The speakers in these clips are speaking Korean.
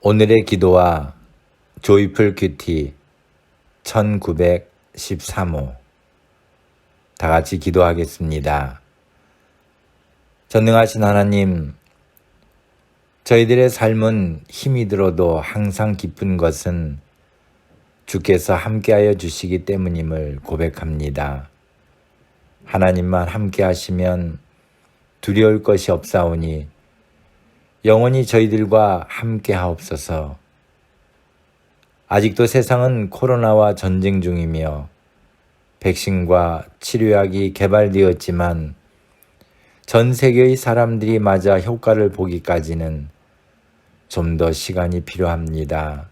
오늘의 기도와 조이풀 큐티 1913호 다 같이 기도하겠습니다. 전능하신 하나님, 저희들의 삶은 힘이 들어도 항상 기쁜 것은 주께서 함께하여 주시기 때문임을 고백합니다. 하나님만 함께하시면 두려울 것이 없사오니 영원히 저희들과 함께 하옵소서. 아직도 세상은 코로나와 전쟁 중이며 백신과 치료약이 개발되었지만 전 세계의 사람들이 맞아 효과를 보기까지는 좀 더 시간이 필요합니다.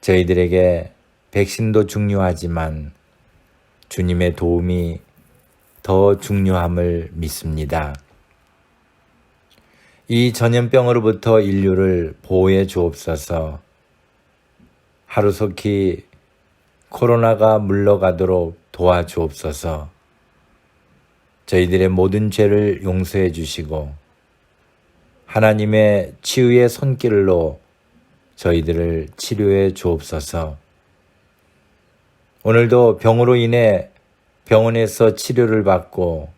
저희들에게 백신도 중요하지만 주님의 도움이 더 중요함을 믿습니다. 이 전염병으로부터 인류를 보호해 주옵소서. 하루속히 코로나가 물러가도록 도와주옵소서. 저희들의 모든 죄를 용서해 주시고 하나님의 치유의 손길로 저희들을 치료해 주옵소서. 오늘도 병으로 인해 병원에서 치료를 받고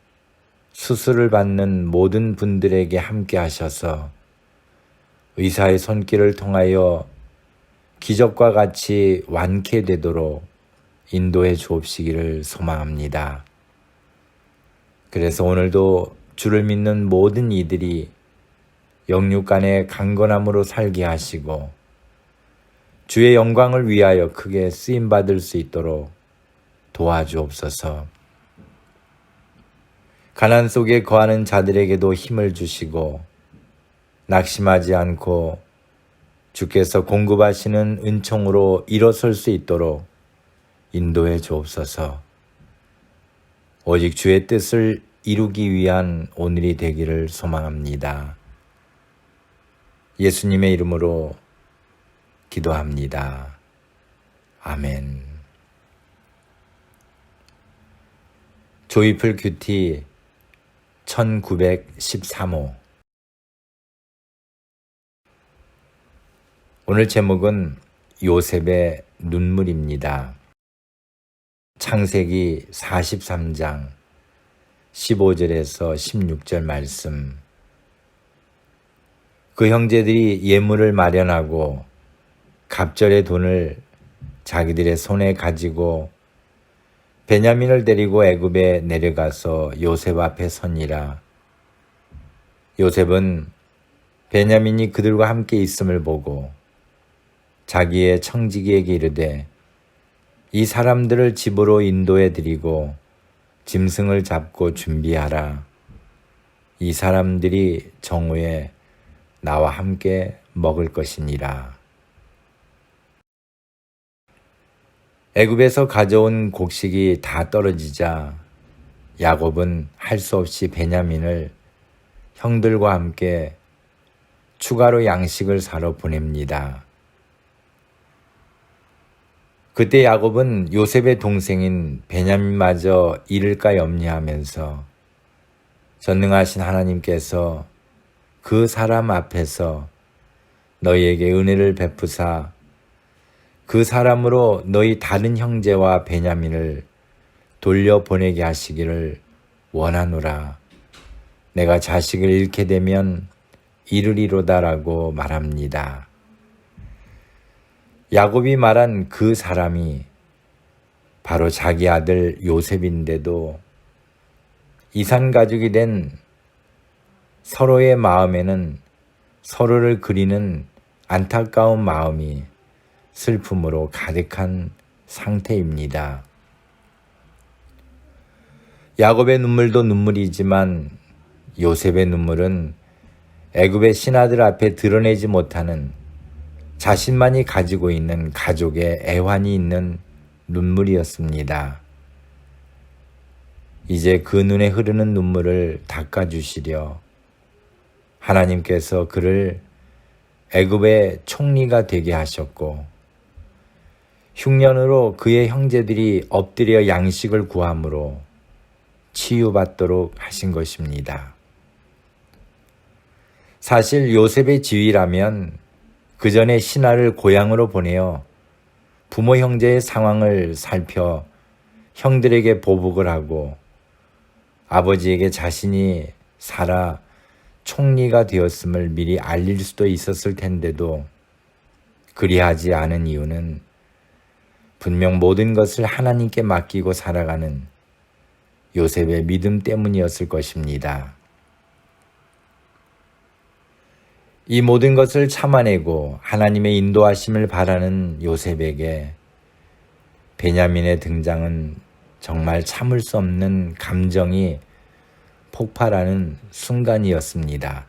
수술을 받는 모든 분들에게 함께 하셔서 의사의 손길을 통하여 기적과 같이 완쾌되도록 인도해 주옵시기를 소망합니다. 그래서 오늘도 주를 믿는 모든 이들이 영육간의 강건함으로 살게 하시고 주의 영광을 위하여 크게 쓰임 받을 수 있도록 도와주옵소서. 가난 속에 거하는 자들에게도 힘을 주시고 낙심하지 않고 주께서 공급하시는 은총으로 일어설 수 있도록 인도해 주옵소서. 오직 주의 뜻을 이루기 위한 오늘이 되기를 소망합니다. 예수님의 이름으로 기도합니다. 아멘. 조이풀 큐티 1913호 오늘 제목은 요셉의 눈물입니다. 창세기 43장 15절에서 16절 말씀 그 형제들이 예물을 마련하고 갑절의 돈을 자기들의 손에 가지고 베냐민을 데리고 애굽에 내려가서 요셉 앞에 서니라. 요셉은 베냐민이 그들과 함께 있음을 보고 자기의 청지기에게 이르되 이 사람들을 집으로 인도해 드리고 짐승을 잡고 준비하라. 이 사람들이 정오에 나와 함께 먹을 것이니라. 애굽에서 가져온 곡식이 다 떨어지자 야곱은 할 수 없이 베냐민을 형들과 함께 추가로 양식을 사러 보냅니다. 그때 야곱은 요셉의 동생인 베냐민마저 잃을까 염려하면서 전능하신 하나님께서 그 사람 앞에서 너희에게 은혜를 베푸사 그 사람으로 너희 다른 형제와 베냐민을 돌려보내게 하시기를 원하노라. 내가 자식을 잃게 되면 이르리로다라고 말합니다. 야곱이 말한 그 사람이 바로 자기 아들 요셉인데도 이산 가족이 된 서로의 마음에는 서로를 그리는 안타까운 마음이 슬픔으로 가득한 상태입니다. 야곱의 눈물도 눈물이지만 요셉의 눈물은 애굽의 신하들 앞에 드러내지 못하는 자신만이 가지고 있는 가족의 애환이 있는 눈물이었습니다. 이제 그 눈에 흐르는 눈물을 닦아주시려 하나님께서 그를 애굽의 총리가 되게 하셨고 흉년으로 그의 형제들이 엎드려 양식을 구함으로 치유받도록 하신 것입니다. 사실 요셉의 지위라면 그 전에 신하를 고향으로 보내어 부모 형제의 상황을 살펴 형들에게 보복을 하고 아버지에게 자신이 살아 총리가 되었음을 미리 알릴 수도 있었을 텐데도 그리하지 않은 이유는 분명 모든 것을 하나님께 맡기고 살아가는 요셉의 믿음 때문이었을 것입니다. 이 모든 것을 참아내고 하나님의 인도하심을 바라는 요셉에게 베냐민의 등장은 정말 참을 수 없는 감정이 폭발하는 순간이었습니다.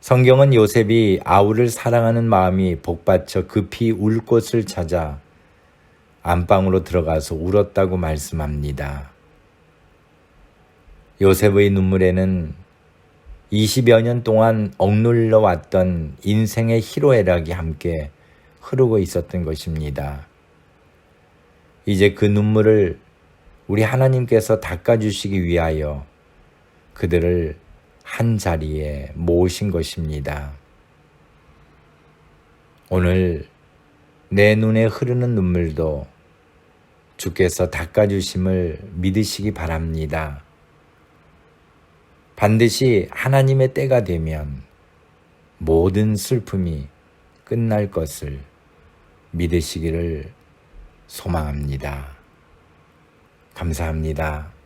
성경은 요셉이 아우를 사랑하는 마음이 복받쳐 급히 울 곳을 찾아 안방으로 들어가서 울었다고 말씀합니다. 요셉의 눈물에는 20여 년 동안 억눌러 왔던 인생의 희로애락이 함께 흐르고 있었던 것입니다. 이제 그 눈물을 우리 하나님께서 닦아주시기 위하여 그들을 한 자리에 모으신 것입니다. 오늘 내 눈에 흐르는 눈물도 주께서 닦아주심을 믿으시기 바랍니다. 반드시 하나님의 때가 되면 모든 슬픔이 끝날 것을 믿으시기를 소망합니다. 감사합니다.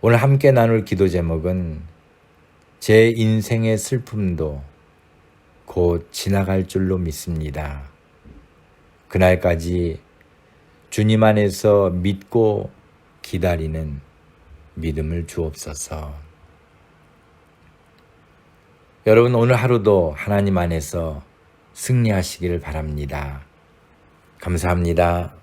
오늘 함께 나눌 기도 제목은 제 인생의 슬픔도 곧 지나갈 줄로 믿습니다. 그날까지 주님 안에서 믿고 기다리는 믿음을 주옵소서. 여러분 오늘 하루도 하나님 안에서 승리하시기를 바랍니다. 감사합니다.